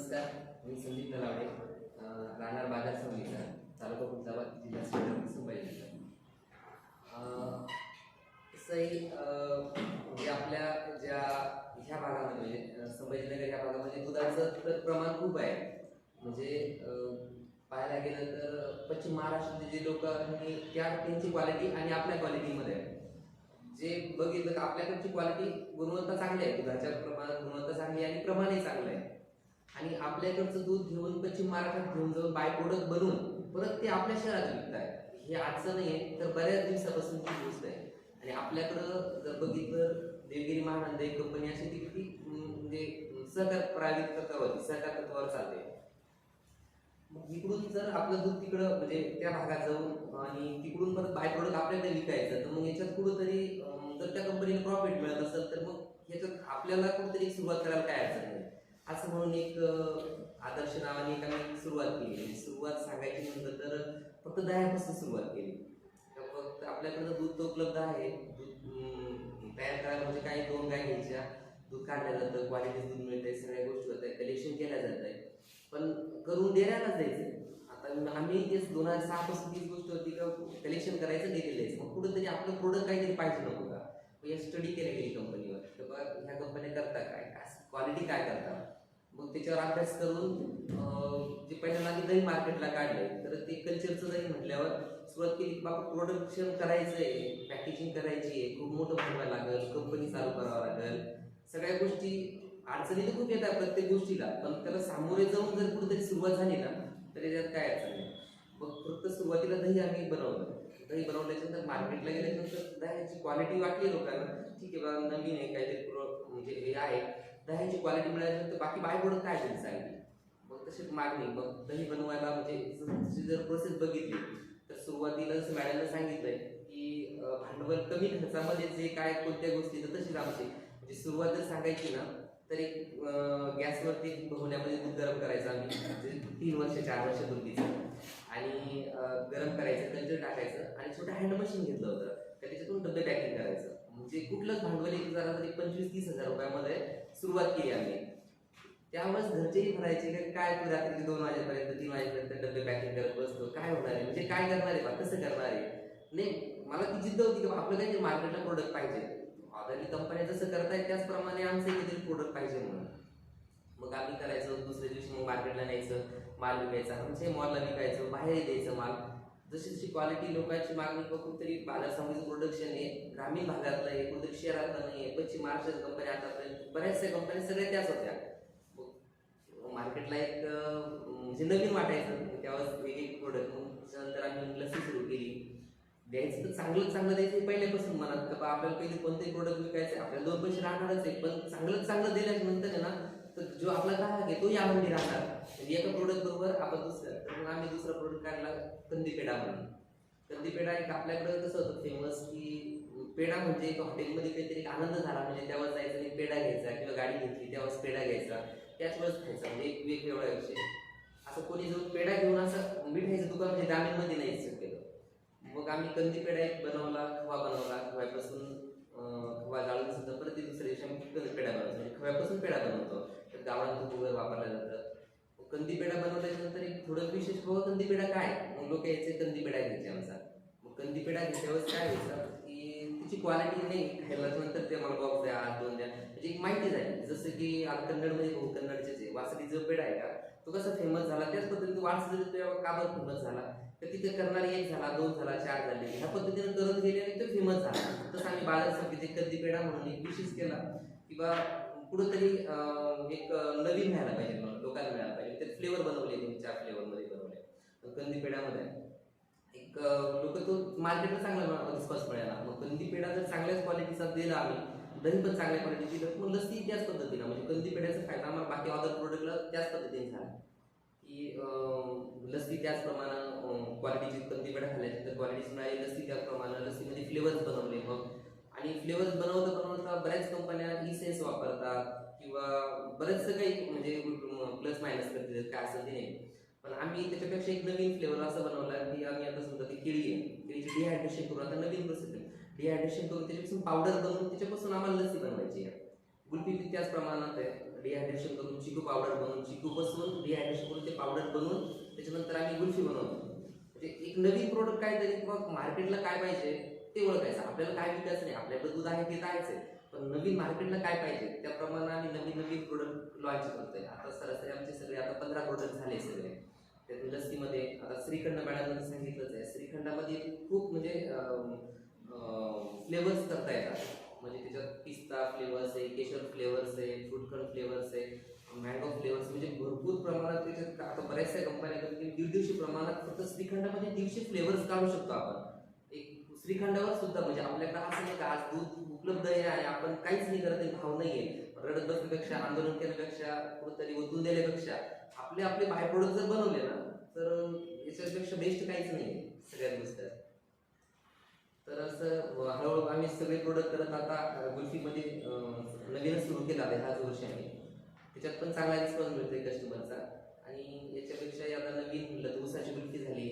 नमस्कार मी संदीप नलावडे राहणार बाजार समितीचा तालुका खुलताबाद जिल्हा छत्रपती संभाजीनगर अं, तसंही अं, म्हणजे आपल्या ज्या ह्या भागामध्ये म्हणजे संभाजीनगर ह्या भागामध्ये दुधाचं प्रमाण खूप आहे. म्हणजे पाहायला गेलं तर पश्चिम महाराष्ट्रातले जे लोक आहेत म्हणजे त्या त्यांची क्वालिटी आणि आपल्या क्वालिटीमध्ये आहे. जे बघितलं तर आपल्याकडची क्वालिटी गुणवत्ता चांगली आहे. दुधाच्या प्रमाणात गुणवत्ता चांगली आहे आणि प्रमाणही चांगलं आहे. आणि आपल्याकडचं दूध घेऊन पश्चिम महाराष्ट्रात घेऊन जाऊन बाय प्रोडक्ट बनवून परत ते आपल्या शहरात विकताय हे आजचं नाही आहे तर बऱ्याच दिवसापासून ती गोष्ट आहे. आणि आपल्याकडं जर बघितलं देवगिरी महानंद एक कंपनी अशी ती किती म्हणजे सहकार प्रायव्हेट तत्वावरती सहकार तत्वावर चालते. मग इकडून जर आपलं दूध तिकडं म्हणजे त्या भागात जाऊन आणि तिकडून परत बाय प्रोडक्ट आपल्याकडे विकायचं तर मग याच्यात कुठंतरी जर त्या कंपनीला प्रॉफिट मिळत असेल तर मग याच्यात आपल्याला कुठेतरी सुरुवात करायला काय अडचण नाही. असं म्हणून एक आदर्श नावाने एक सुरुवात केली. सुरुवात सांगायची म्हणलं तर फक्त दह्यापासून सुरुवात केली. तर फक्त आपल्याकडं दूध तर उपलब्ध आहे. दूध तयार करायला म्हणजे काही दोन गाय घ्यायच्या. दूध काढलं जातं क्वालिटी दूध मिळतंय सगळ्या गोष्टी होत आहे कलेक्शन केल्या जात आहे पण करून डेऱ्यालाच द्यायचं आता आम्ही तेच दोन हजार सहा पासून तीच गोष्ट होती का कलेक्शन करायचं डेली द्यायचं मग कुठंतरी आपलं प्रोडक्ट काहीतरी पाहिजे नको का? मग या स्टडी केल्या गेली कंपनीवर तर बघा ह्या कंपन्या करता काय? क्वालिटी काय करता? मग त्याच्यावर अभ्यास करून जे पहिल्यांदा आम्ही दही मार्केटला काढले तर ते कल्चरचं दही म्हटल्यावर सुरुवात केली की बाबा प्रोडक्शन करायचं आहे पॅकेजिंग करायची आहे खूप मोठं बनवायला लागेल कंपनी चालू करावं लागेल. सगळ्या गोष्टी अडचणी तर खूप येतात प्रत्येक गोष्टीला पण त्याला सामोरे जाऊन जर कुठेतरी सुरुवात झाली ना तर त्याच्यात काय अडचण नाही. मग फक्त सुरुवातीला दही आम्ही बनवलं. दही बनवल्याच्यानंतर मार्केटला गेल्याच्यानंतर दह्याची क्वालिटी वाटली लोकांना. ठीक आहे बाबा नवीन आहे काहीतरी म्हणजे हे आहे. दह्याची क्वालिटी मिळाली तर बाकी बाय प्रोडक्ट काय झाली चांगली मग तशीच मागणी मग दही बनवायला म्हणजे जर प्रोसेस बघितली तर सुरुवातीला जसं मॅडमने सांगितलंय की भांडवल कमी खर्चामध्ये जे काय कोणत्या गोष्टी तर तशीच आमची. म्हणजे सुरुवात जर सांगायची ना तर एक गॅसवरती भगवण्यामध्ये दूध गरम करायचं आम्ही. म्हणजे तीन वर्ष चार वर्ष पूर्वीचं. आणि गरम करायचं कल्चर टाकायचं. आणि छोटं हँड मशीन घेतलं होतं. तर त्याच्यातून डबे पॅकिंग करायचं. म्हणजे कुठलंच भांडवल एक जरा तरी पंचवीस तीस हजार रुपयामध्ये सुरुवात केली आम्ही. त्यामुळेच घरचेही भरायचे काय तू रात्री दोन वाजेपर्यंत तीन वाजेपर्यंत डबे पॅकिंग करत बसतो? काय होणार आहे? म्हणजे काय करणार आहे? बा कसं करणार आहे? नाही मला ती जिद्द होती की बा आपलं काहीतरी मार्केटला प्रोडक्ट पाहिजे. ऑर्डरली कंपन्या जसं करतायत त्याचप्रमाणे आमचं काहीतरी प्रोडक्ट पाहिजे म्हणून. मग आम्ही करायचं दुसऱ्या दिवशी मग मार्केटला न्यायचं माल विकायचा. म्हणजे मॉलला विकायचं बाहेर द्यायचं माल. जशी जशी क्वालिटी लोकांची मागणी बघून तरी बाजार प्रोडक्शन आहे ग्रामीण भागातलं आहे कुठेतरी शहरातलं नाही आहे पश्चिम महाराष्ट्राच्या कंपन्या आतापर्यंत. बऱ्याचशा कंपन्या सगळ्या त्याच होत्या. मार्केटला एक म्हणजे नवीन वाटायचं. त्यावेळेस एक एक प्रोडक्ट मग त्याच्यानंतर आम्ही लसी सुरू केली. द्यायचं तर चांगलं चांगलं द्यायचं पहिल्यापासून मनात. का बा आपल्याला पहिले कोणतेही प्रोडक्ट विकायचं आपल्याला दोन पैसे राहणारच आहे पण चांगलं चांगलं दिल्यानंतर आहे ना तर जो आपला ग्राहक आहे तो यामध्ये राहणार. एका प्रोडक्ट बरोबर आपण दुसरा तर मग आम्ही दुसरा प्रोडक्ट काढला. कंदी पेढा म्हणून. कंदी पेढा एक आपल्याकडे कसं होतं फेमस की पेढा म्हणजे एक हॉटेलमध्ये काहीतरी आनंद झाला म्हणजे तेव्हा जायचं आणि पेढा घ्यायचा किंवा गाडी घेतली तेव्हाच पेढा घ्यायचा. त्याच वेळेस खायचा म्हणजे एक वेगवेगळा विषय. असं कोणी जाऊन पेढा घेऊन असं मिठाईचं दुकान म्हणजे दामीनमध्ये नाही केलं मग आम्ही कंदी पेढा एक बनवला खवा बनवला. खव्यापासून खवा जाळून सुद्धा परत दुसऱ्या दिवशी आम्ही कंदी पेढा बनवतो. म्हणजे खव्यापासून पेढा बनवतो. तर गावात वगैरे वापरला जातं. कंदी पेढा बनवल्याच्या नंतर एक थोडं विशेष बाबा कंदी पेढा काय मग लोक यायचे कंदी पेढा घ्यायचे आमचा मग कंदी पेढा घेतल्यावर काय व्हायचं? की तिची क्वालिटी नाही. खायल्याच्या नंतर ते मला बॉक्स द्या दोन द्या. म्हणजे एक माहिती झाली. जसं की आता कन्नडमध्ये भाऊ कन्नडचे जे वासरी जो पेढा आहे का तो कसा फेमस झाला? त्याच पद्धतीने वारसा का बरं फेमस झाला? तर तिथे करणारे एक झाला दोन झाला चार झाले. ह्या पद्धतीने करत गेले आणि तो फेमस झाला. तसं आम्ही बाजार समिती कंदी पेढा म्हणून एक विशेष केला. किंवा कुठंतरी एक नवीन मिळायला पाहिजे म्हणून लोकांना मिळायला पाहिजे. ते फ्लेवर बनवले त्यांनी चार फ्लेवरमध्ये बनवले. मग कंदी पेढ्यामध्ये एक लोक तो मार्केटला चांगला रिस्पॉन्स मिळाला. मग कंदी पेढा जर चांगल्याच क्वालिटीचा दिला आम्ही दही पण चांगल्या क्वालिटी दिलं मग लस्सी त्याच पद्धतीनं म्हणजे कंदी पेढ्याचा फायदा आम्हाला बाकी अदर प्रोडक्टला त्याच पद्धतीने झाला. की लसी त्याच प्रमाणात क्वालिटीची कंदी पेढा खाल्ल्याची तर क्वालिटीच मिळाली लस्सी त्याचप्रमाणे लस्सीमध्ये फ्लेवर्स बनवले मग आणि फ्लेवर्स बनवता बनवता बऱ्याच कंपन्या ई सेन्स वापरतात किंवा बरेचसं काही म्हणजे प्लस मायनस करते काय असं ते नाही. पण आम्ही त्याच्यापेक्षा एक नवीन फ्लेवर असं बनवला की आम्ही आता समजा ती केळी आहे केळीची डिहायड्रेशन करून आता नवीन प्रोसेस आहे. डिहायड्रेशन करून त्याच्यापासून पावडर बनवून त्याच्यापासून आम्हाला लस्सी बनवायची आहे. गुल्फी बी त्याच प्रमाणात आहे. डिहायड्रेशन करून चिकू पावडर बनवून चिकू बसवून डिहायड्रेशन करून ते पावडर बनवून त्याच्यानंतर आम्ही गुल्फी बनवतो. म्हणजे एक नवीन प्रोडक्ट काहीतरी किंवा मार्केटला काय पाहिजे ते ओळखायचं. आपल्याला काय विकायचं नाही. आपल्याकडे दूध आहे ते जायचं आहे पण नवीन मार्केटला काय पाहिजे? त्याप्रमाणे आम्ही नवीन नवीन प्रोडक्ट लॉन्च करतोय. आता सरासरी आमचे सगळे आता पंधरा प्रोडक्ट झाले सगळे. त्यात लस्सीमध्ये आता श्रीखंड मॅडमने सांगितलंच आहे. श्रीखंडामध्ये खूप म्हणजे फ्लेवर्स करता येतात. म्हणजे त्याच्यात पिस्ता फ्लेवर्स आहे केशर फ्लेवर्स आहे फ्रूटखंड फ्लेवर्स आहे मँगो फ्लेवर्स म्हणजे भरपूर प्रमाणात त्याच्यात आता बऱ्याचशा कंपन्या दीड दिवशी प्रमाणात फक्त श्रीखंडामध्ये दीडशे फ्लेवर्स काढू शकतो आपण. श्रीखंडावर सुद्धा म्हणजे आपल्याकडे असं नाही का आज दूध उपलब्ध आहे आणि आपण काहीच नाही करत आहे, भाव नाहीये. रडत बसण्यापेक्षा आंदोलन केल्यापेक्षा कुठेतरी ओतून दिल्यापेक्षा आपले आपले बाय प्रोडक्ट जर बनवले ना तर याच्यापेक्षा बेस्ट काहीच नाही सगळ्यात गोष्ट तर असं हळूहळू आम्ही सगळे प्रोडक्ट करत आता गुल्फीमध्ये नवीनच सुरू केला आहे ह्याच वर्षी आम्ही त्याच्यात पण चांगला रिस्पॉन्स मिळतोय कस्टमरचा आणि याच्यापेक्षा आता नवीन म्हणलं तर ऊसाची गुल्फी झाली.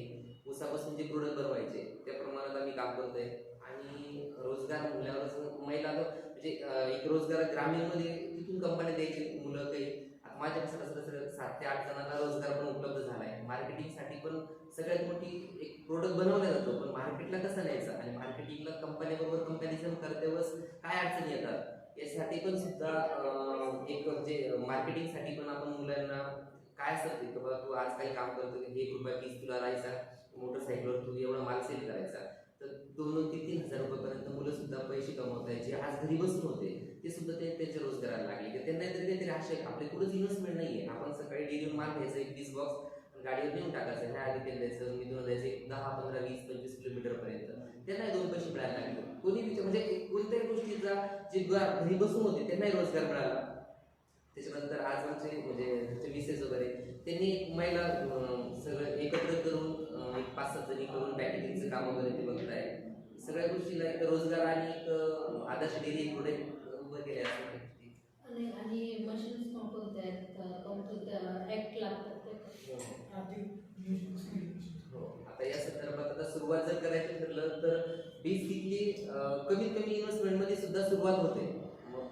उसापासून जे प्रोडक्ट बनवायचे त्या प्रमाणात आम्ही काम करतोय. आणि रोजगार म्हणल्यावर महिला म्हणजे एक रोजगार ग्रामीणमध्ये तिथून कंपन्या द्यायची मुलं काही. माझ्यापासून माझ्या कसं सात ते आठ जणांना रोजगार पण उपलब्ध झाला आहे मार्केटिंगसाठी पण सगळ्यात मोठी एक प्रोडक्ट बनवला जातो पण मार्केटला कसं न्यायचं? आणि मार्केटिंगला कंपनीबरोबर कंपॅरिझन करतेवेळेस काय अडचणी येतात? यासाठी पण सुद्धा एक म्हणजे मार्केटिंगसाठी पण आपण मुलांना काय सर ते? बाबा तू आज काही काम करतो हे एक रुपया पीस तुला राहायचा मोटरसायकलवर तू एवढा माल सेल करायचा. तर दोन दोन तीन तीन हजार रुपयापर्यंत मुलं सुद्धा पैसे कमवत जे आज घरी बसून होते ते सुद्धा ते त्यांच्या रोजगाराला लागले. तर त्यांना तरी काहीतरी आशय आपले कुठंच इन्व्हेस्टमेंट नाही आहे आपण सकाळी डेलीवर माल घ्यायचा एक वीस बॉक्स गाडीवर नेऊन टाकायचं. ह्या आधी तेल द्यायचं दोन द्यायचं एक दहा पंधरा वीस पंचवीस किलोमीटर पर्यंत त्यांनाही दोन पैसे मिळायला लागले. कोणी म्हणजे कोणत्याही गोष्टीचा जे घरी बसून होते त्यांनाही रोजगार मिळाला. त्याच्यानंतर आज आमचे म्हणजे मिसेस वगैरे त्यांनी एक महिला सगळं एकत्र करून एक पाच सात जणी करून पॅकेजिंगचं काम वगैरे ते बघताय. सगळ्या गोष्टीला एक रोजगार आणि एक आदर्श डेअरी प्रोडक्ट उभं केले असं. आणि मशीन्स पण कोणत्या आहेत कोणत्या ऍक्ट लागतात ते. हो. आता या संदर्भात आता सुरुवात जर करायची ठरलं तर बेसिकली कमीत कमी इन्व्हेस्टमेंटमध्ये सुद्धा सुरुवात होते.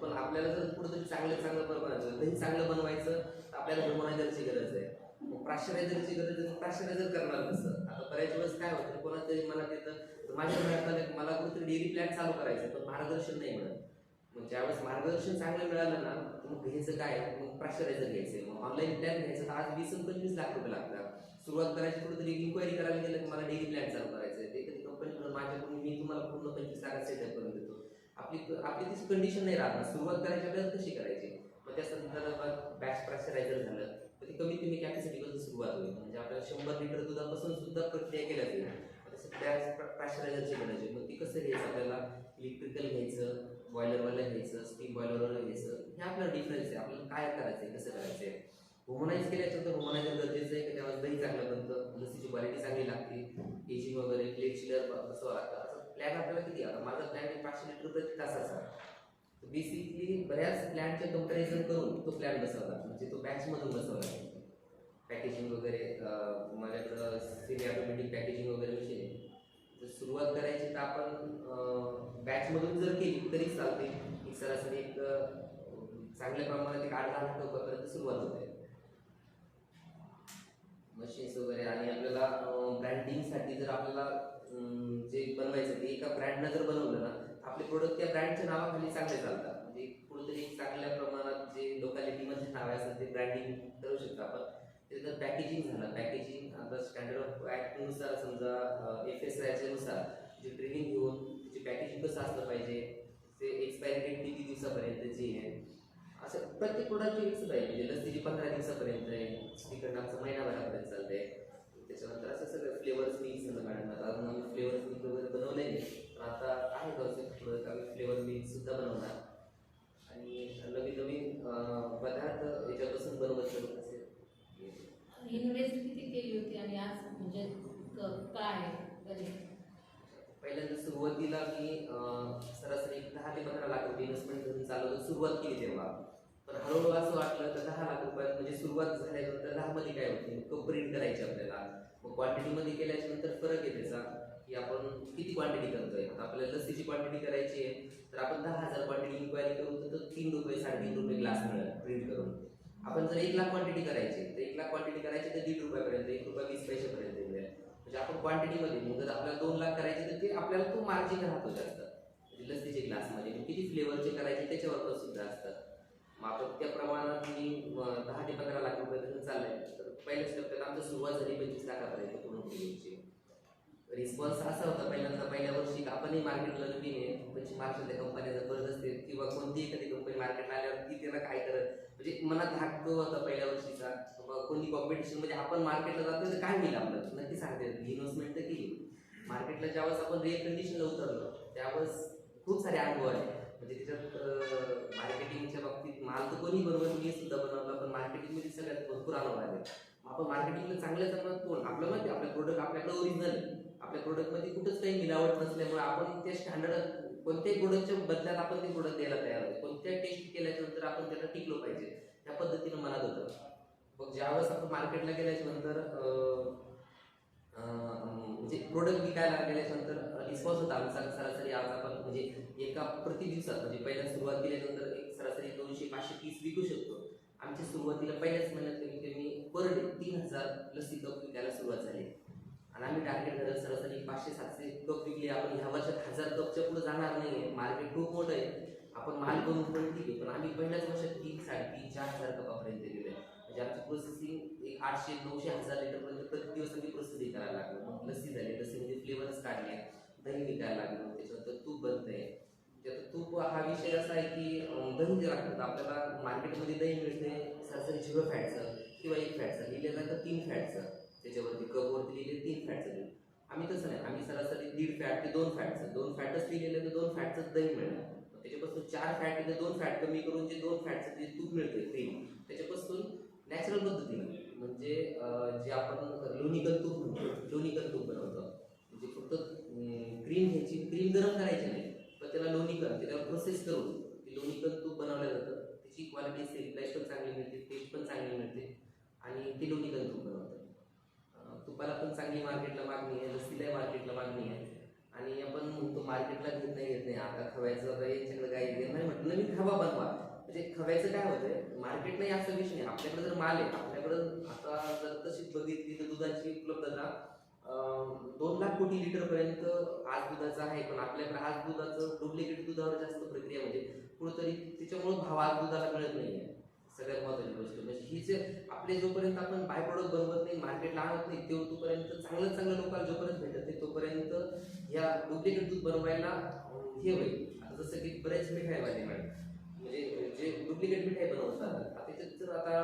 पण आपल्याला जर कुठेतरी चांगलं चांगलं बनवायचं दही चांगलं बनवायचं तर आपल्याला हार्मोनायझरची गरज आहे. मग प्राश्चरायझरची गरज आहे प्राश्चरायझर करणार कसं? आता बऱ्याच वेळेस काय होतं कोणाला तरी मनात येतं माझ्या मनात मला कुठेतरी डेअरी प्लॅन चालू करायचं पण मार्गदर्शन नाही मिळत. मग ज्यावेळेस मार्गदर्शन चांगलं मिळालं ना मग घ्यायचं काय? मग प्राश्चरायझर घ्यायचं. मग ऑनलाईन प्लॅन घ्यायचं. तर आज वीस पंचवीस लाख रुपये लागतात. सुरुवात करायची कुठेतरी इन्क्वायरी करायला गेलं की मला डेअरी प्लॅन चालू करायचं आहे ते कधी कंपनी माझ्याकडून मी तुम्हाला पूर्ण पंचवीस लाखात सेटअप करून देतो. आपली आपली तीच कंडिशन नाही राहणार सुरुवात करायच्या वेळेस कशी करायची. मग त्या संदर्भात बॅच प्रेशरायझर झालं. तर ती कमीत कमी कॅपॅसिटी पासून सुरुवात होईल. म्हणजे आपल्याला शंभर लिटर दुधापासून सुद्धा प्रक्रिया केल्या जाईल तसं बॅच प्रेशरायझरची गरज आहे. मग ती कसं घ्यायचं? आपल्याला इलेक्ट्रिकल घ्यायचं बॉयलरवाला घ्यायचं स्टीम बॉयलरवाला घ्यायचं. हे आपला डिफरन्स आहे. आपल्याला काय करायचं आहे कसं करायचं आहे होमोनाईज केल्याच्या तर होमोनायझर गरजेचं आहे की? त्यावेळेस दही चांगलं बनतं. लसीची क्वालिटी चांगली लागते. एजिंग वगैरे प्लेट शिलर बसवावं लागतं प्लॅन आपल्याला किती? आता माझा प्लॅन पाचशे लिटर प्रति तासाचा. बेसिकली बऱ्याच प्लॅनचे कंपॅरिझन करून तो प्लॅन बसवला म्हणजे तो बॅचमधून बसवला पॅकेजिंग वगैरे माझ्याकडं सेमी ऑटोमॅटिक पॅकेजिंग वगैरे मशीन जर तर सुरुवात करायची तर आपण बॅचमधून जर केली तरी चालते. एक सरासरी एक चांगल्या प्रमाणात एक आठ दहा लाख सुरुवात होते. मशीन्स वगैरे आणि आपल्याला ब्रँडिंगसाठी जर आपल्याला जे बनवायचं ते एका ब्रँडनं जर बनवलं ना आपले प्रोडक्ट त्या ब्रँडच्या नावाखाली चांगले चालतात. म्हणजे कुठेतरी चांगल्या प्रमाणात जे लोकॅलिटीमध्ये नाव असतात ते ब्रँडिंग करू शकतो आपण. त्याच्यानंतर पॅकेजिंग झालं. पॅकेजिंग आता स्टँडर्ड ऑफ ॲक्टनुसार समजा एफ एस आयच्यानुसार जे ट्रेनिंग घेऊन त्याची पॅकेजिंग कसं असलं पाहिजे ते एक्सपायरी डेट किती दिवसापर्यंतची आहे असं प्रत्येक प्रोडक्टची फिक्स आहे म्हणजे लसीची पंधरा दिवसापर्यंत आहे. श्रीखंड आमचं महिनाभरापर्यंत चालतंय. त्याच्यानंतर असं सगळं फ्लेवर्स मिक्स आता अजून आम्ही फ्लेवर्स मिक्स वगैरे बनवले नाही पण आता आहे कॉन्सेप्ट प्रोडक्ट आम्ही फ्लेवर मिक्स सुद्धा बनवणार. आणि नवीन नवीन पदार्थ याच्यापासून बनवत करत असेल. इन्व्हेस्ट किती केली होती आणि आज म्हणजे काय पहिल्यांदा सुरुवातीला मी सरासरी एक दहा ते पंधरा लाख रुपये इन्व्हेस्टमेंट सुरुवात केली तेव्हा. पण हळूहळू असं वाटलं तर दहा लाख रुपयात म्हणजे सुरुवात झाल्यानंतर दहा मध्ये काय होते? तो प्रिंट करायची आपल्याला. मग क्वांटिटीमध्ये केल्याच्यानंतर फरक आहे त्याचा की आपण किती क्वांटिटी करतोय? आता आपल्याला लसीची क्वांटिटी करायची आहे तर आपण दहा हजार क्वांटिटी इन्क्वायरी करू तर तीन रुपये साडेतीन रुपये ग्लास मिळेल प्रिंट करून. आपण जर एक लाख क्वांटिटी करायची तर एक लाख क्वांटिटी करायची तर दीड रुपयापर्यंत एक रुपया वीस पैशापर्यंत मिळेल. म्हणजे आपण क्वांटिटीमध्ये मग जर आपल्याला दोन लाख करायचे तर ते आपल्याला तो मार्जिन राहतो जास्त. लस्सीचे ग्लासमध्ये मग किती फ्लेवरचे करायचे त्याच्यावर पण सुद्धा असतं मग आपण त्या प्रमाणात मी दहा ते पंधरा लाख रुपयापर्यंत चाललंय. तर पहिल्याच टप्प्यात आमचं सुरुवात झाली पंचवीस लाखापर्यंत पूर्ण क्लिनिकची रिस्पॉन्स असा होता पहिल्यांदा. पहिल्या वर्षी आपणही मार्केटला नवीन आहे पश्चिम महाराष्ट्रातल्या कंपन्या जबरदस्त आहेत किंवा कोणतीही एखादी कंपनी मार्केटला आल्यावर ती त्याला काय करत? म्हणजे मनात धाक तो होता पहिल्या वर्षीचा. कोणती कॉम्पिटिशन म्हणजे आपण मार्केटला जातो तर काय होईल आपलं? नक्की सांगते. इन्व्हेस्टमेंट तर केली. मार्केटला ज्यावेळेस आपण रिअल कंडिशनला उतरलो त्यावेळेस खूप सारे अनुभव आहे म्हणजे त्याच्यात मार्केटिंगच्या बाबतीत माल तर कोणी बरोबर मी सुद्धा बनवला पण मार्केटिंगमध्ये सगळ्यात भरपूर अनुभव आले. आपण मार्केटिंगला चांगल्या चांगलं कोण आपलं माहिती आहे, आपलं प्रोडक्ट आपल्याकडे ओरिजिनल आपल्या प्रोडक्टमध्ये कुठंच काही मिलावट नसल्यामुळे आपण ते स्टँडर्ड कोणत्याही प्रोडक्टच्या बदल्यात आपण ते प्रोडक्ट द्यायला तयार आहे कोणत्या टेस्ट केल्याच्यानंतर आपण त्याला टिकलो पाहिजे त्या पद्धतीनं मनात होतं. मग ज्यावेळेस आपण मार्केटला गेल्याच्यानंतर म्हणजे प्रोडक्ट विकायला गेल्याच्यानंतर विश्वास होता आमचा सरासरी आज आपण म्हणजे एका प्रति दिवसात म्हणजे पहिल्या सुरुवात केल्यानंतर एक सरासरी दोनशे पाचशे पीस विकू शकतो. आमच्या सुरुवातीला पहिल्याच महिन्यात कमीत कमी पर डे तीन हजार लसी कप विकायला सुरुवात झाली. आणि आम्ही टार्गेट धरत सरासरी पाचशे सातशे कप विकले. आपण ह्या वर्षात हजार कपच्या पुढे जाणार नाही मार्केट खूप मोठं आहे. आपण माल बनवून पण ठीक आहे. पण आम्ही पहिल्याच वर्षात तीन साडेतीन चार हजार कपापर्यंत आहे म्हणजे आमची प्रोसेसिंग एक आठशे नऊशे हजार लिटरपर्यंत प्रति दिवस आम्ही प्रोसेसिंग करायला लागलो. मग लस्सी झाली. तसे म्हणजे फ्लेवरच काढले. दही विकायला लागलो त्याच्यानंतर तूप बनतंय. त्यात तूप हा विषय असा आहे की दही जे लागतं आपल्याला मार्केटमध्ये दही मिळते सरासरी झिरो फॅटचं किंवा एक फॅटचं लिहिलं जातं तीन फॅटचं. त्याच्यावरती कपवरती लिहिले तीन फॅटचं लिहिलं आम्ही तसं नाही आम्ही सरासरी दीड फॅट ते दोन फॅटचं. दोन फॅटच लिहिलेलं तर दोन फॅटचं दही मिळणार. त्याच्यापासून चार फॅट ते दोन फॅट कमी करून जे दोन फॅटचं जे तूप मिळते क्रीम त्याच्यापासून नॅचरल पद्धतीने. म्हणजे जे आपण लोणीकल तूप म्हणतो लोणीकल तूप बनवतो. क्रीम घ्यायची. क्रीम गरम करायची नाही. पण त्याला लोणीकल त्याला प्रोसेस करून. ते लोणीकल तूप बनवलं जातं. त्याची क्वालिटी सेल पण चांगली मिळते. टेस्ट पण चांगली मिळते. आणि ते लोणीकल तूप बनवतं. तुपाला पण चांगली मार्केटला मागणी आहे. लस्सीलाही मार्केटला मागणी आहे. आणि आपण म्हणतो मार्केटला घेत नाही घेत नाही. आता खव्याचं आता यांच्याकडे काय घेत नाही म्हटलं मी खवा बनवा. म्हणजे खव्याचं काय होतंय? मार्केट नाही असा विषय नाही. आपल्याकडे जर माल आहे आपल्याकडं आता जर तशीच बघितली तर दुधाची उपलब्धता दोन लाख कोटी लिटर पर्यंत आज दुधाचं आहे पण आपल्याकडे आज दुधाचं डुप्लिकेट दुधावर जास्त प्रक्रिया म्हणजे कुठंतरी त्याच्यामुळं भाव आज दुधाला मिळत आहे सगळ्यात महत्वाची गोष्ट म्हणजे ही जे आपले जोपर्यंत आपण बाय प्रोडक्ट बनवत नाही मार्केटला आणत नाही ते तोपर्यंत चांगलं चांगलं लोकांना जोपर्यंत भेटत नाही तोपर्यंत या डुप्लिकेट दूध बनवायला हे होईल. आता जसं की बरेच मिठाई वाले मॅडम म्हणजे जे डुप्लिकेट मिठाई बनवतात आता त्याच्यात जर आता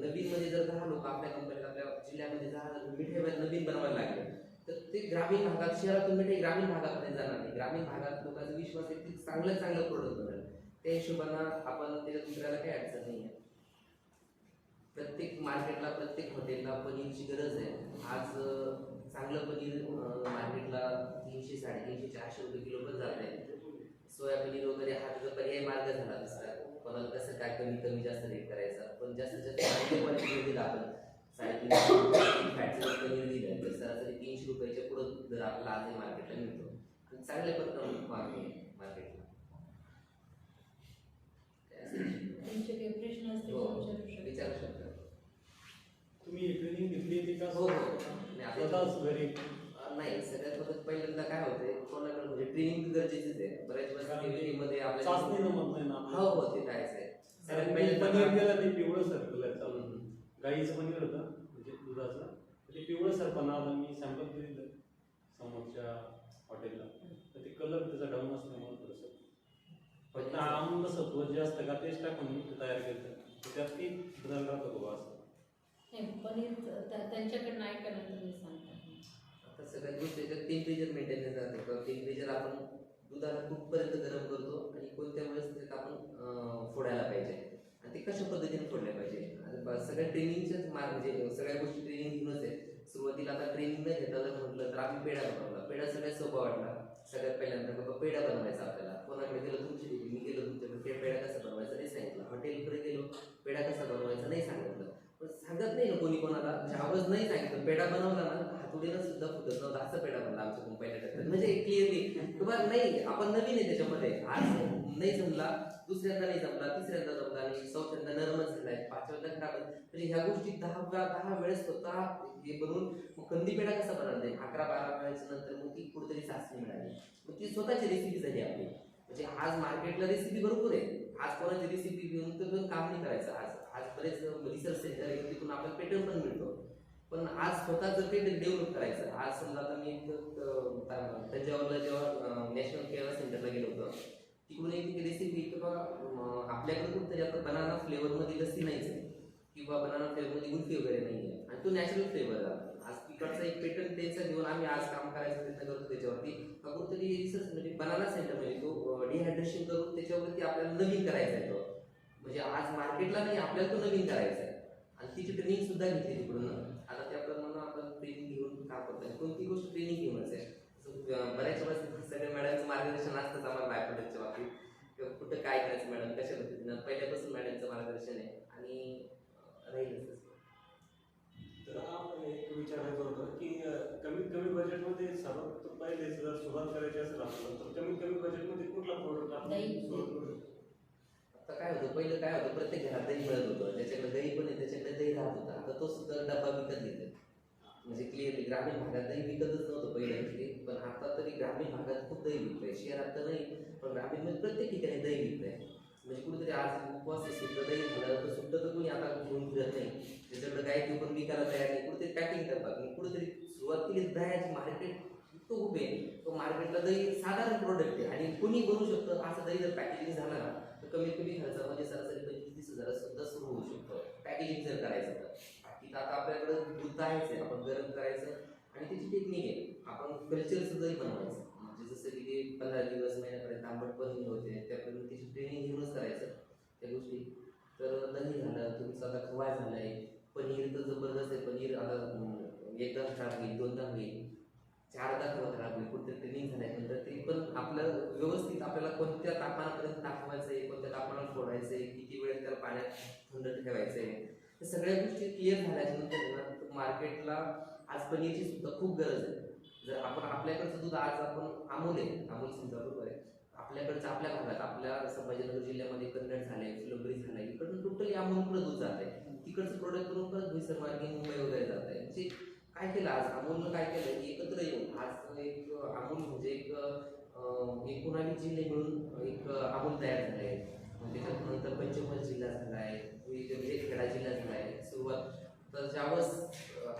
नवीन मध्ये जर दहा लोक आपल्या कंपनीला आपल्या जिल्ह्यामध्ये दहा मिठाई नवीन बनवायला लागले तर ते ग्रामीण भागात शहरातून मिठाई ग्रामीण भागामध्ये जाणार नाही. ग्रामीण भागात लोकांचा विश्वास आहे की चांगलं चांगलं प्रोडक्ट बनेल. त्या हिशोबानं आपण त्याच्या दुसऱ्याला काही अडचण नाही आहे. प्रत्येक मार्केटला प्रत्येक हॉटेलला पनीरची गरज आहे. आज चांगलं पनीर मार्केटला तीनशे साडेतीनशे चारशे रुपये किलो पण जात आहे. सोया पनीर वगैरे हा त्याचा पर्याय मार्ग झाला दुसरा. कोणाला कसं काय कमी कमी जास्त रेट करायचा? पण जास्तीत जास्त चांगल्या क्वालिटी दिला आपण साडेतीनशे फॅटचं पनीर दिलं तर सरासरी तीनशे रुपयाच्या पुढं दर आपला आज मार्केटला मिळतो चांगल्या पद्धतीनं मागणी आहे मार्केटला हो, विचारू शकता. तुम्ही ट्रेनिंग घेतली होती का हो हो. नाही, सगळ्यात पहिल्यांदा काय होते ट्रेनिंग गरजेचीच आहे. बऱ्याच वेळेस मध्ये आपल्या चाचणी जमत नाही ना हो हो ते कायच आहे. कारण पनीर ते पिवळं सर कलर चालू. हम्म. गाईचं पनीर होतं म्हणजे दुधाचं. तर ते पिवळं सर पण आलं मी सॅम्पल दिलं समोरच्या हॉटेलला. तर ते कलर त्याचा डाऊन असल्यामुळे थोडंसं. फक्त आम्ल सत्व जे असतं का तेच टाकून मी ते तयार केलं. तर त्यात ती बदल राहतो बाबा असं. नाही पनीर त्या- त्यांच्याकडनं तर सगळ्यात गोष्ट त्याच्यात टेम्परेचर मेंटेनन्स राहते किंवा टेम्परेचर आपण दुधाला कुठपर्यंत गरम करतो आणि कोणत्या वेळेस त्यात आपण फोडायला पाहिजे. आणि ते कशा पद्धतीने फोडले पाहिजे. सगळ्या ट्रेनिंगच्याच मार्ग म्हणजे सगळ्या गोष्टी ट्रेनिंग घेऊनच आहे. सुरुवातीला आता ट्रेनिंग न घेता जर म्हटलं तर आम्ही पेढा बनवला. पेढा सगळ्यात सोपा वाटला. सगळ्यात पहिल्यांदा बाबा पेढा बनवायचा आपल्याला. कोणाकडे गेलो तुमची डिग्री मी गेलो तुमच्याकडे पे- पेढा कसा बनवायचा नाही सांगितलं. हॉटेलकडे गेलो पेढा कसा बनवायचा नाही सांगितलं. पण सांगत नाही ना कोणी कोणाला म्हणजे आवाज नाही सांगितलं. पेढा बनवला ना हातोडीनं सुद्धा फुटत नव्हता. असा पेढा बनला आमच्या पहिल्या टप्प्यात म्हणजे क्लिअरली तुम्हाला नाही आपण नवीन आहे त्याच्यामध्ये. आज नाही जमला दुसऱ्यांदा नाही जमला तिसऱ्यांदा जमला नाही चौथ्यांदा नरमच झालाय पाचव्यांदा खराब. म्हणजे ह्या गोष्टी दहा दहा वेळेस स्वतः हे बनवून मग कंदी पेढा कसा बनवते अकरा बारा वेळेच्या नंतर मग ती कुठेतरी चाचणी मिळाली. मग ती स्वतःची रेसिपी झाली आपली. म्हणजे आज मार्केटला रेसिपी भरपूर आहे. आज कोणाची रेसिपी घेऊन तर काम नाही करायचं. आज आज बरेच रिसर्च सेंटर आहे तिथून आपल्याला पेटर्न पण मिळतो. पण आज स्वतःच ते डेव्हलप करायचं. आज समजा आता मी एक, जेव्हा नॅशनल केअर सेंटरला गेलो होतो. तिकडून एक रेसिपी किंवा आपल्याकडे कुठतरी आता बनाना फ्लेवरमध्ये लस्सी नाहीच आहे. किंवा बनाना फ्लेवरमध्ये गुल्फी वगैरे नाही आहे आणि तो नॅचरल फ्लेवर आहे. आज तिकडचा एक पेटर्न त्याचा घेऊन आम्ही आज काम करायचा प्रयत्न करतो त्याच्यावरती. कुठतरी रिसर्च म्हणजे बनाना सेंटर म्हणजे तो डिहायड्रेशन करून त्याच्यावरती आपल्याला नवीन करायचा आहे तो. म्हणजे आज मार्केटला नाही आपल्याला तो नवीन करायचा आहे. आणि तिची ट्रेनिंग सुद्धा घेतली तिकडून. आता त्याप्रमाणे आपण ट्रेनिंग घेऊन काम करतो कोणती गोष्ट ट्रेनिंग घेऊनच आहे? बऱ्याच वेळेस सगळ्या मॅडमचं मार्गदर्शन असतंच आम्हाला बाय प्रोडक्टच्या बाबतीत. किंवा कुठं काय करायचं मॅडम कशा पद्धतीनं? पहिल्यापासून मॅडमचं मार्गदर्शन आहे आणि राहीलच तसं. तर आपण एक विचारायचं होतं की कमीत कमी बजेटमध्ये सर्वात पहिले जर सुरुवात करायची असेल आपल्याला तर कमीत कमी बजेटमध्ये कुठला प्रोडक्ट आपण? आता काय होतं पहिलं काय होतं प्रत्येक घरात दही मिळत होतं. त्याच्याकडे दही पण आहे त्याच्याकडे दही राहत होता. आता तो सुद्धा डबा विकत घेतो. म्हणजे क्लिअरली ग्रामीण भागात दही विकतच नव्हतं पहिल्या म्हणजे, गोष्टी पण आता तरी ग्रामीण भागात खूप दही विकतंय. शहरात तर नाही पण ग्रामीण म्हणजे प्रत्येक ठिकाणी दही विकतंय. म्हणजे कुठेतरी आज उपवास आहे, सुद्धा दही झालं तर सुद्धा तर कोणी आता घेऊन फिरत नाही. त्याच्याकडे काही ते पण विकायला तयार नाही. कुठेतरी पॅकिंग करतात. आणि कुठेतरी सुरुवात केली दह्याची मार्केट तो खूप आहे तो मार्केटला दही साधारण प्रोडक्ट आहे. आणि कोणी बनवू शकतं असं दही जर पॅकेजिंग झालं ना तर कमीत कमी खर्चामध्ये सरासरी पंचवीस तीस हजार सुद्धा सुरू होऊ शकतो. पॅकेजिंग जर करायचं तर बाकी तर आता आपल्याकडे दूध आहेच आहे आपण गरम करायचं आणि त्याची टेक्निक आहे. आपण कल्चरचं जरी बनवायचं. म्हणजे जसं की ते पंधरा दिवस महिन्यापर्यंत आंबट पण होते त्यापर्यंत त्याची ट्रेनिंग घेऊनच करायचं त्या गोष्टी. तर दही झालं तुमचं आता खवाय आहे पनीर तर जबरदस्त आहे. पनीर आता एकदा खराब होईल दोनदा होईल. चारदा खवा खराब होईल कुठे ट्रेनिंग झाल्यानंतर ते पण आपलं व्यवस्थित आपल्याला कोणत्या तापमानापर्यंत दाखवायचं आहे कोणत्या तापमानात फोडायचं आहे किती वेळ त्याला पाण्यात थंड ठेवायचं आहे तर सगळ्या गोष्टी क्लिअर झाल्याच्यानंतर मार्केटला आज पनीरची सुद्धा खूप गरज आहे. जर आपण आपल्याकडचं दूध आज आपण अमोल आहे अमोल समजा बरोबर आहे. आपल्याकडचं आपल्या भागात आपल्या संभाजीनगर जिल्ह्यामध्ये कन्नड झाले फुलंबरी झाले इकडून टोटली अमोलकडे दूध जात आहे तिकडचं प्रोडक्ट करून परत भुईसर मार्गे मुंबई वगैरे जात आहे म्हणजे काय केलं आज? अमोलनं काय केलं? की एकत्र येऊन आज एक अमोल म्हणजे एक एकोणावीस जिल्हे मिळून एक अमोल तयार झाले आहे त्याच्यानंतर पंचमहल जिल्हा झाला आहे म्हणजे खेडा जिल्हा झाला आहे सुरुवात. तर ज्यावेळेस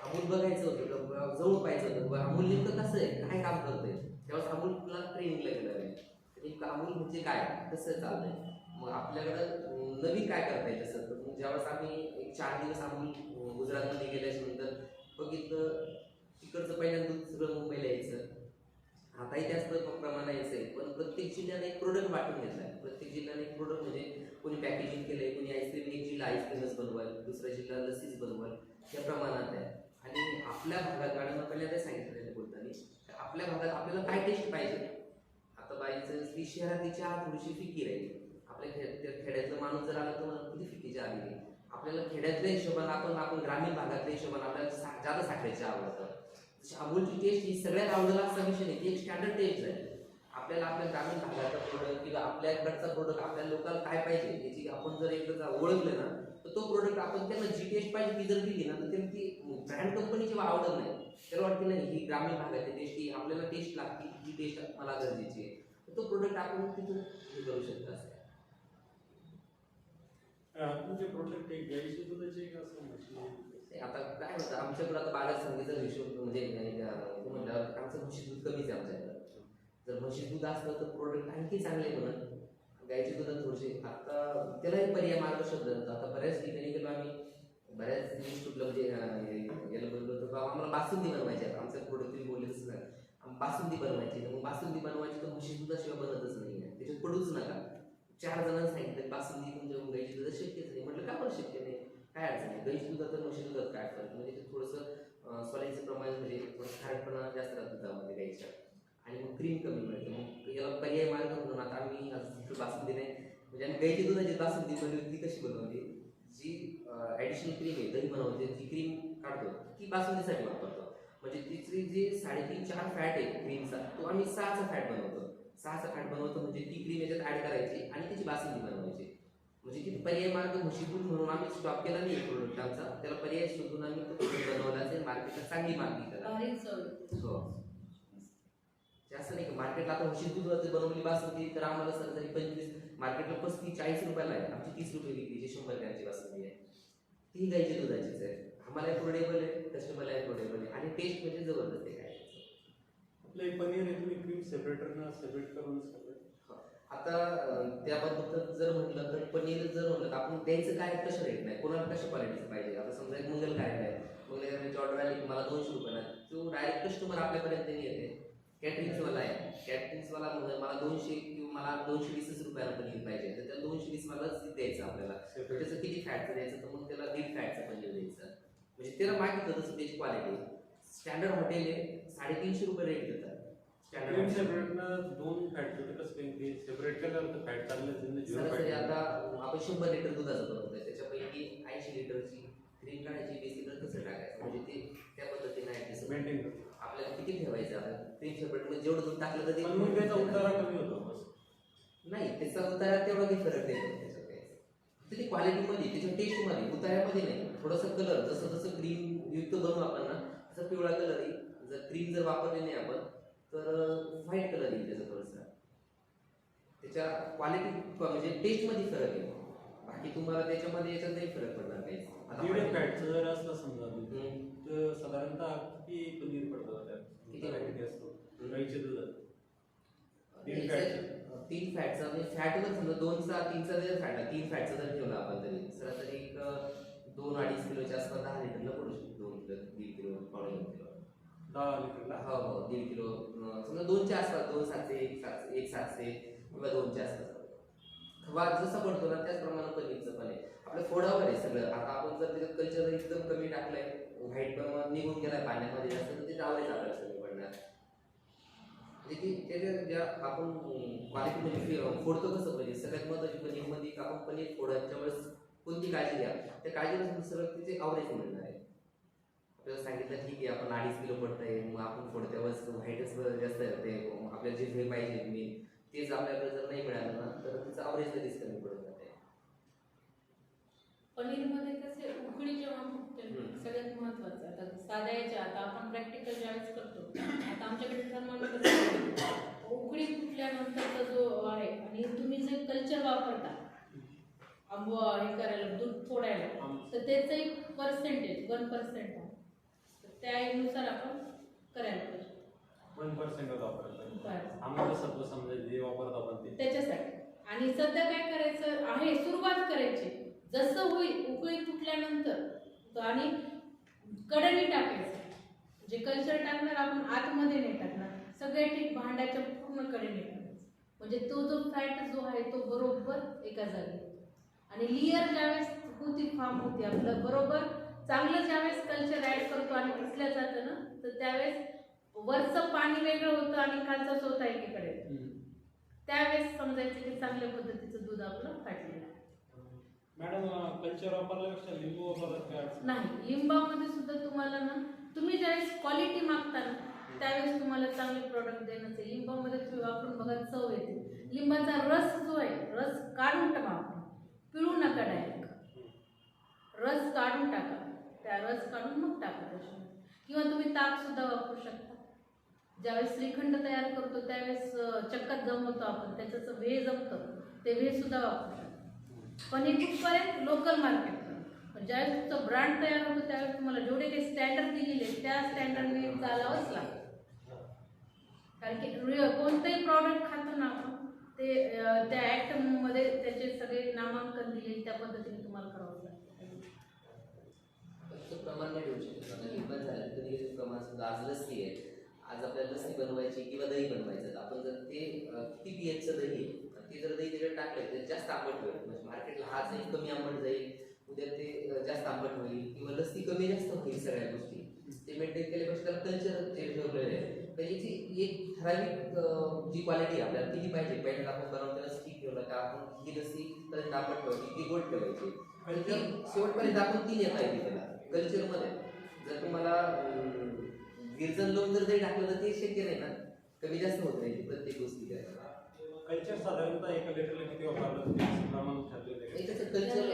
अमूल बघायचं होतं तर जवळ पाहायचं होतं बुवा अमूल नेमकं कसं आहे काय काम करतंय? त्यावेळेस अमूलला ट्रेनिंगला गेलं आहे नेमकं अमूल म्हणजे काय? कसं चाललंय? मग आपल्याकडं नवीन काय करता येईल तसं? तर मग ज्यावेळेस आम्ही एक चार दिवस अमूल गुजरातमध्ये गेल्याच्यानंतर बघितलं तिकडचं पहिल्यांदा दुसरं मुंबईला यायचं. आताही त्याच प्रमाणात यायचं आहे पण प्रत्येक जिल्ह्याने एक प्रोडक्ट वाटून घेतलाय. प्रत्येक जिल्ह्याने एक प्रोडक्ट म्हणजे कोणी पॅकेजिंग केलंय कोणी आईस्क्रीम एक जिल्हा आईस्क्रीमच बनवाल दुसरा जिल्हा लसीच बनवाल या प्रमाणात आहे. आणि आपल्या भागात मॅडम पहिल्यांदा सांगितलेलं बोलताना आपल्या भागात आपल्याला काय टेस्ट पाहिजे? आता बाईचं ती शहरातली चहा थोडीशी फिकी राहील. आपल्या खे त्या खेड्यातलं माणूस जर आला तर म्हणा किती फिकी आली आपल्याला खेड्यातल्या हिशोबाने आपण आपण ग्रामीण भागातल्या हिशोबाने आपल्याला सा- जादा साखरेची आवडतं जशी अमूलची टेस्ट ही सगळ्यात आवडला असा विषय नाही ती एक स्टँडर्ड टेस्ट आहे. आपल्याला आपल्या ग्रामीण भागाचा प्रोडक्ट किंवा आपल्याकडचा प्रोडक्ट आपल्या लोकांना काय पाहिजे याची आपण जर एकदा ओळखलं ना तर तो प्रोडक्ट आपण त्यांना जी टेस्ट पाहिजे ती जर दिली ना तर त्यांना ती ब्रँड कंपनी जेव्हा आवडत नाही. त्याला वाटते नाही ही ग्रामीण भागाची टेस्ट ही आपल्याला टेस्ट लागते ही टेस्ट मला गरजेची आहे. तर तो प्रोडक्ट आपण तिथून हे करू शकतो असं. तुमचे प्रोडक्ट एक गाईचे दुधाचे का असं म्हशी ते आता काय होतं आमच्याकडे आता संगीचा हिशोब म्हणजे आमचं म्हशी दूध कमीच आहे आमच्याकडे. जर म्हशी दूध असलं तर प्रोडक्ट आणखी चांगले म्हणून गायची दूध थोडेसे आता त्यालाही पर्याय मार्ग शोधला आता बऱ्याच ठिकाणी गेलो आम्ही. बऱ्याच इन्स्टिट्यूटला म्हणजे हे- याला बोललो तर बाबा आम्हाला बासुंदी बनवायची आहे. आमच्या प्रोडक्ट बोलले तसं आम्ही बासुंदी बनवायची तर मग बासुंदी बनवायची तर म्हशी दुधाशिवाय बनतच नाही आहे. त्याच्यात पडूच नका. चार जणांना सांगितलं बासुंदी तुमच्या गाईची दूध शक्यच नाही. म्हटलं का पण शक्य नाही? काय अडचण नाही. गाईची दुधात तर म्हशी दुधात काय फरक? म्हणजे थोडंसं सॉलिडचं प्रमाण म्हणजे थोडं खारटपणा जास्त राहतो दुधामध्ये गाईच्या आणि मग क्रीम कमी मिळते मग याला पर्याय मार्ग म्हणून आता आम्ही बासुंदी नाही. म्हणजे आम्ही गाईची दुधाची बासुंदी बनवली ती कशी बनवली? जी ॲडिशनल क्रीम आहे दही बनवते जी क्रीम काढतो. ती बासुंदीसाठी वापरतो. म्हणजे तिची जी साडेतीन चार फॅट आहे क्रीमचा तो आम्ही सहाचा फॅट बनवतो. सहा सहा फॅट बनवतो म्हणजे ती क्रीम याच्यात ऍड करायची आणि त्याची बासुंदी बनवायची. म्हणजे ती पर्याय मार्ग म्हशीतून म्हणून आम्ही स्टॉप केला नाही प्रोडक्ट आमचा. त्याला पर्याय शोधून आम्ही तो बनवला मार्केटला चांगली मागणी करा. हो. जास्त नाही का मार्केटला आता म्हशी दुधाची बनवली बासुंदी तर आम्हाला सरासरी पंचवीस मार्केटला पस्तीस चाळीस रुपयाला आहे आमची तीस रुपये विक्रीची शंभर ग्रॅमची बासुंदी आहे. ती गायची दुधाचीच आहे आम्हाला अफोर्डेबल आहे कस्टमरला अफोर्डेबल आहे. आणि टेस्ट म्हणजे जबरदस्त आहे. काय आपलं एक पनीर आहे तुम्ही क्रीम सेपरेटरनं सेपरेट करूनच करताय आता त्याबद्दल जर म्हटलं तर पनीर जर म्हटलं तर आपण द्यायचं काय कसं रेट नाही? कोणाला कशा क्वालिटीचं पाहिजे? आता समजा एक मंगल कार्य आहे? मंगल ऑर्डर आली की मला दोनशे रुपये तो डायरेक्ट कस्टमर आपल्यापर्यंत नाही येते कॅटरिंगवाला आहे. कॅटरिंगवाला म्हणजे मला दोनशे किंवा मला दोनशे वीसच रुपयाला पनीर पाहिजे. तर त्या दोनशे वीस मलाच द्यायचं आपल्याला. त्याचं किती फॅटचं द्यायचं? तर मग त्याला दीड फॅटचं पनीर द्यायचं. म्हणजे त्याला मागितलं तसं त्याची क्वालिटी स्टँडर्ड हॉटेल आहे. साडेतीनशे रुपये रेट देतात. क्रीम सेपरेटनं दोन फॅट होते कसं सेपरेट फॅट सरासरी फॅट आता आपण शंभर लिटर दुधाचं बनवतोय. त्याच्यापैकी ऐंशी लिटरची क्रीम काढायची वीस लिटर कसं टाकायचं. म्हणजे ते त्या पद्धतीने मेंटेन करतो. आपल्याला किती ठेवायचं आता? क्रीम सेपरेटमध्ये जेवढं दूध टाकलं तर ते पण मग त्याचा उतारा कमी होतो बस. नाही त्याचा उतारा तेवढा काही फरक नाही पडत त्याच्यात काही. तर ते क्वालिटीमध्ये त्याच्या टेस्टमध्ये उतार्यामध्ये नाही. थोडंसं कलर जसं जसं क्रीम युक्त बनवू आपण ना तसं पिवळा कलर येईल. जर क्रीम जर वापरली नाही आपण तर व्हाईट कलर येईल त्याचा थोडंसं. त्याच्या क्वालिटी म्हणजे टेस्टमध्ये फरक आहे बाकी तुम्हाला त्याच्यामध्ये याच्यात नाही फरक पडणार काही फॅटचं जर असलं समजा दूध, हम्म. तर साधारणतः किती पनीर पडतं? किती? असतो. गाईच्या दुधात. तीन फॅटचं. तीन फॅटचा म्हणजे फॅटवर समजा दोनचा तीनचा जर फॅट तीन फॅटचा जर ठेवला आपण तरी सरासरी एक दोन अडीच किलोच्या आसपास दहा लिटरला पडू शकतो. दोन किलो दीड किलो पावणे दोन किलो. दहा लिटरला? हो हो दीड किलो समजा दोनच्या आसपास दोन सातशे एक सातशे एक सातशे किंवा दोनच्या आसपास. खवा जसं पडतो ना त्याचप्रमाणे पनीरचं पण आहे. आपलं फोडावर आहे सगळं. आता आपण जर त्याच्यात कल्चर एकदम कमी टाकलंय व्हाईट पण निघून गेलाय पाण्यामध्ये जास्त तर ते आपल्याला कमी पडणार म्हणजे की त्याच्या ज्या आपण क्वालिटी म्हणजे फोडतो कसं पाहिजे सगळ्यात महत्वाची पनीरमध्ये म्हणजे आपण पनीर फोडायच्या वेळेस कोणती काळजी घ्या. त्या काळजीला सगळं तिचे आवरेज मिळणार आहे. आपल्याला सांगितलं ठीक आहे आपण अडीच किलो पडतंय मग आपण फोडत्या वेळेस व्हाईटच जास्त येते आपल्याला जे हे पाहिजे मी तेच आपल्याकडे जर नाही मिळालं ना तर तिचं आवरेज कधीच कमी पडत जाते पनीरमध्ये कसे उकळी जेव्हा फुटते. सगळ्यात महत्वाचं आता साध्या याच्या आता आपण प्रॅक्टिकल ज्यावेळेस करतो आता आमच्याकडे थर्मामीटर उकळी फुटल्यानंतरचा जो आहे आणि तुम्ही जे कल्चर वापरता आंबो हे करायला दूध फोडायला तर त्याचं एक पर्सेंटेज वन पर्सेंट आहे. तर त्यानुसार आपण करायला पाहिजे. वन पर्सेंट वापरायचं बरं. आम्हाला सत्व समजा जे वापरतो आपण ते. त्याच्यासाठी. आणि सध्या काय करायचं आहे सुरुवात करायची. जसं होईल उकळी फुटल्यानंतर आणि कडेने टाकायचं. जे कल्चर टाकणार आपण आतमध्ये नाही टाकणार. सगळे ठीक भांड्याच्या पूर्ण कडेने टाकायचं म्हणजे तो जो फॅट जो आहे तो बरोबर एका जागी. आणि लिअर ज्यावेळेस होती फॉर्म होती आपलं बरोबर. चांगलं ज्यावेळेस कल्चर ऍड करतो आणि पिसल्या जातं ना तर त्यावेळेस वरचं पाणी वेगळं होतं आणि खालचं स्वतः एकीकडे. त्यावेळेस समजायचं की चांगल्या पद्धतीचं दूध आपलं फाटलेलं मॅडम कल्चर वापरल्यापेक्षा लिंबू काय अडचण? नाही लिंबामध्ये सुद्धा तुम्हाला ना तुम्ही ज्यावेळेस क्वालिटी मागता ना त्यावेळेस तुम्हाला चांगले प्रोडक्ट देणंच आहे लिंबामध्ये तुम्ही वापरून बघा चव येते. लिंबाचा रस जो आहे रस काढून टाका पिळू नका डायरेक्ट रस काढून टाका. त्या रस काढून मग टाका त्याच्यामध्ये किंवा तुम्ही ताक सुद्धा वापरू शकता. ज्यावेळेस श्रीखंड तयार करतो त्यावेळेस चक्कात जमवतो आपण त्याचं व्हे जमतं. ते व्हे सुद्धा वापरू शकता. पण हे कुठपर्यंत लोकल मार्केट पण ज्यावेळेस तुमचं ब्रँड तयार होतो त्यावेळेस तुम्हाला जेवढे काही स्टँडर्ड दिलेले त्या स्टँडर्डने चालावंच लागतं. कारण की कोणतंही प्रॉडक्ट खातो ना आपण ते त्या ॲक्टमध्ये त्याचे सगळे नामांकन दिले त्या पद्धतीने तुम्हाला करावं लागतं. प्रमाण नाही ठेवू शकत. आता झालं कधी कधी प्रमाण सुद्धा आज लस्सी आहे. आज आपल्याला लस्सी बनवायची किंवा दही बनवायचं आपण जर ते किती पीएचचं दही आहे ते जर दही त्याच्यात टाकलं तर जास्त आंबट होईल. म्हणजे मार्केटला हा जाईल कमी आंबट जाईल उद्या ते जास्त आंबट होईल किंवा लस्सी कमी जास्त होईल सगळ्या गोष्टी. ते मेंटेन केल्यापेक्षा त्याला कल्चर ते ठेवलेलं आहे तर याची एक ठराविक जी क्वालिटी आपल्याला किती पाहिजे. पहिल्यांदा आपण त्याला स्टिक ठेवलं का आपण ही लस्सी पर्यंत आंबट ठेवायची ती गोड ठेवायची. आणि ती शेवटपर्यंत आपण ती नेता येते त्याला कल्चरमध्ये जर तुम्हाला गिरजन लोक जर जरी टाकलं तर ते शक्य नाही ना. कमी जास्त होत नाही प्रत्येक गोष्टी करायला कल्चर साधारणतः एका लिटरला किती वापरलं ते प्रमाण ठरलेलं आहे त्याचं कल्चर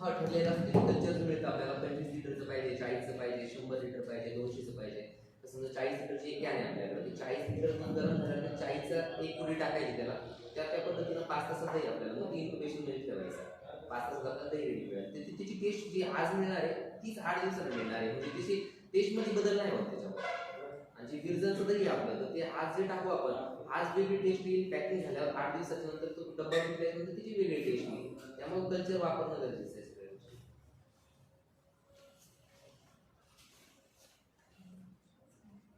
हा ठरलेलं असते. कल्चर मिळतं आपल्याला पंचवीस लिटरचं पाहिजे चाळीसचं पाहिजे शंभर लिटर पाहिजे दोनशेचं पाहिजे. तर समजा चाळीस लिटरची एक कॅन आहे आपल्याकडे. ती चाळीस लिटर मग गरम झाल्यानंतर चाळीसचा एक पुडी टाकायची त्याला. त्या त्या पद्धतीनं पाच तासात दही आपल्याला मग ती इन्फॉर्मेशनमध्ये ठेवायचं. पाच तास आपल्याला दही रेडी मिळेल. ते- त्याची टेस्ट जी आज मिळणार आहे तीच आठ दिवसात मिळणार आहे. म्हणजे त्याची टेस्टमध्ये बदल नाही होत त्याच्यामध्ये. आणि जे गिरजनचं दही आहे आपलं तर ते आज जे टाकू आपण आज वेगळी टेस्ट येईल पॅकिंग झाल्यावर आठ दिवसाच्या नंतर तो डब्बा घेतल्यानंतर तिची वेगळी टेस्ट येईल. त्यामुळे कल्चर वापरणं गरजेचं आहे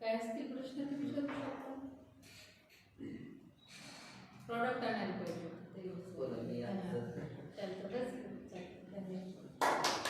काय असतील प्रश्न तुम्ही विचारू प्रॉडक्ट आणायला पाहिजे हो बस धन्यवाद.